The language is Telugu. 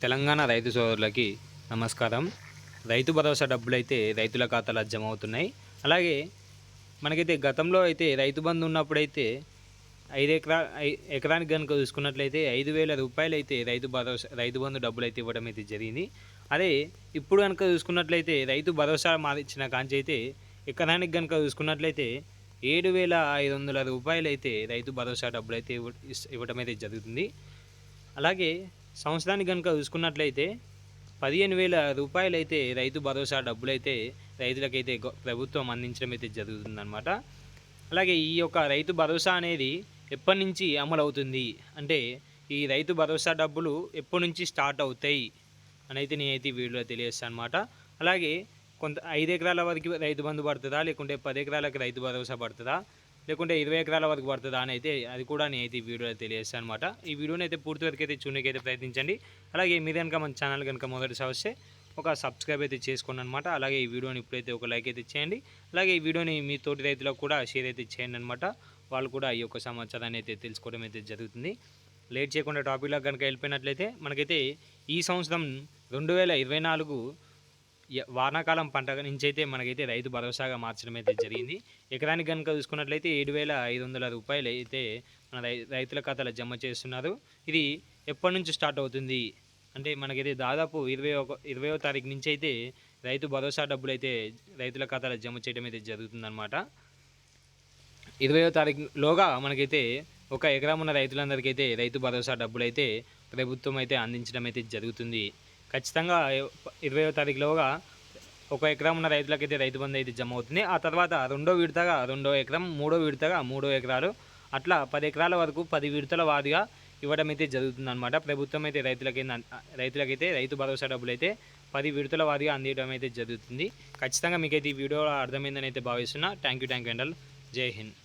తెలంగాణ రైతు సోదరులకి నమస్కారం. రైతు భరోసా డబ్బులు అయితే రైతుల ఖాతాలో జమ అవుతున్నాయి అలాగే మనకైతే గతంలో అయితే రైతు బంధు ఉన్నప్పుడైతే ఐదు ఎకరా ఐ- ఎకరానికి కనుక చూసుకున్నట్లయితే ఐదు వేల రూపాయలు అయితే రైతు భరోసా రైతు బంధు డబ్బులు అయితే ఇవ్వడం అయితే జరిగింది. అదే ఇప్పుడు కనుక చూసుకున్నట్లయితే రైతు భరోసా మారించిన కాంచి అయితే ఎకరానికి కనుక చూసుకున్నట్లయితే ఏడు వేల ఐదు వందల రూపాయలు అయితే రైతు భరోసా డబ్బులు అయితే ఇవ్వ ఇస్- ఇవ్వడం అయితే జరుగుతుంది. అలాగే సంవత్సరానికి కనుక చూసుకున్నట్లయితే పదిహేను వేల రూపాయలు అయితే రైతు భరోసా డబ్బులు అయితే రైతులకైతే గొ- ప్రభుత్వం అందించడం అయితే జరుగుతుందన్నమాట. అలాగే ఈ యొక్క రైతు భరోసా అనేది ఎప్పటి నుంచి అమలు అవుతుంది అంటే ఈ రైతు భరోసా డబ్బులు ఎప్పటి నుంచి స్టార్ట్ అవుతాయి? అని అయితే నేనైతే వీడియోలో తెలియజేస్తాను అనమాట అలాగే కొంత ఐదు ఎకరాల వరకు రైతు బంధు పడుతుందా? లేకుంటే పది ఎకరాలకు రైతు భరోసా పడుతుందా? లేకుంటే ఇరవై ఎకరాల వరకు పడుతుందా అని అయితే అది కూడా నేనైతే ఈ వీడియోలో తెలియజేస్తాను అనమాట ఈ వీడియోని అయితే పూర్తి వరకు అయితే చూడడానికి ప్రయత్నించండి. అలాగే మీరు కనుక మన ఛానల్ కనుక మొదటిసారి వస్తే ఒక సబ్స్క్రైబ్ అయితే చేసుకోండి అనమాట అలాగే ఈ వీడియోని ఇప్పుడైతే ఒక లైక్ అయితే చేయండి. అలాగే ఈ వీడియోని మీ తోటి రైతులకు కూడా షేర్ అయితే చేయండి అనమాట వాళ్ళు కూడా ఈ యొక్క సమాచారాన్ని అయితే తెలుసుకోవడం అయితే జరుగుతుంది. లేట్ చేయకుండా టాపిక్లో కనుక వెళ్ళిపోయినట్లయితే మనకైతే ఈ సంవత్సరం రెండు వేల ఇరవై నాలుగు వానాకాలం పంట నుంచి అయితే మనకైతే రైతు భరోసాగా మార్చడం అయితే జరిగింది. ఎకరానికి కనుక చూసుకున్నట్లయితే ఏడు వేల ఐదు వందల రూపాయలు అయితే మన రై రైతుల ఖాతాలో జమ చేస్తున్నారు. ఇది ఎప్పటి నుంచి స్టార్ట్ అవుతుంది? అంటే మనకైతే దాదాపు ఇరవై ఒక ఇరవయో తారీఖు నుంచి అయితే రైతు భరోసా డబ్బులు అయితే రైతుల ఖాతాలో జమ చేయడం అయితే జరుగుతుందన్నమాట. ఇరవయో తారీఖులోగా మనకైతే ఒక ఎకరం ఉన్న రైతులందరికీ అయితే రైతు భరోసా డబ్బులు అయితే ప్రభుత్వం అయితే అందించడం అయితే జరుగుతుంది. ఖచ్చితంగా ఇరవయో తారీఖులోగా ఒక ఎకరం ఉన్న రైతులకైతే రైతు బంధు అయితే జమ అవుతుంది. ఆ తర్వాత రెండో విడతగా రెండో ఎకరం మూడో విడతగా మూడో ఎకరాలు అట్లా పది ఎకరాల వరకు పది విడతల వారిగా ఇవ్వడం అయితే జరుగుతుంది అనమాట ప్రభుత్వం అయితే రైతులకి రైతులకైతే రైతు భరోసా డబ్బులు అయితే పది విడతల వారిగా అందియడం అయితే జరుగుతుంది. ఖచ్చితంగా మీకైతే ఈ వీడియో అర్థమైందని అయితే భావిస్తున్నా. థ్యాంక్ యూ థ్యాంక్ యూ అండల్. జై హింద్.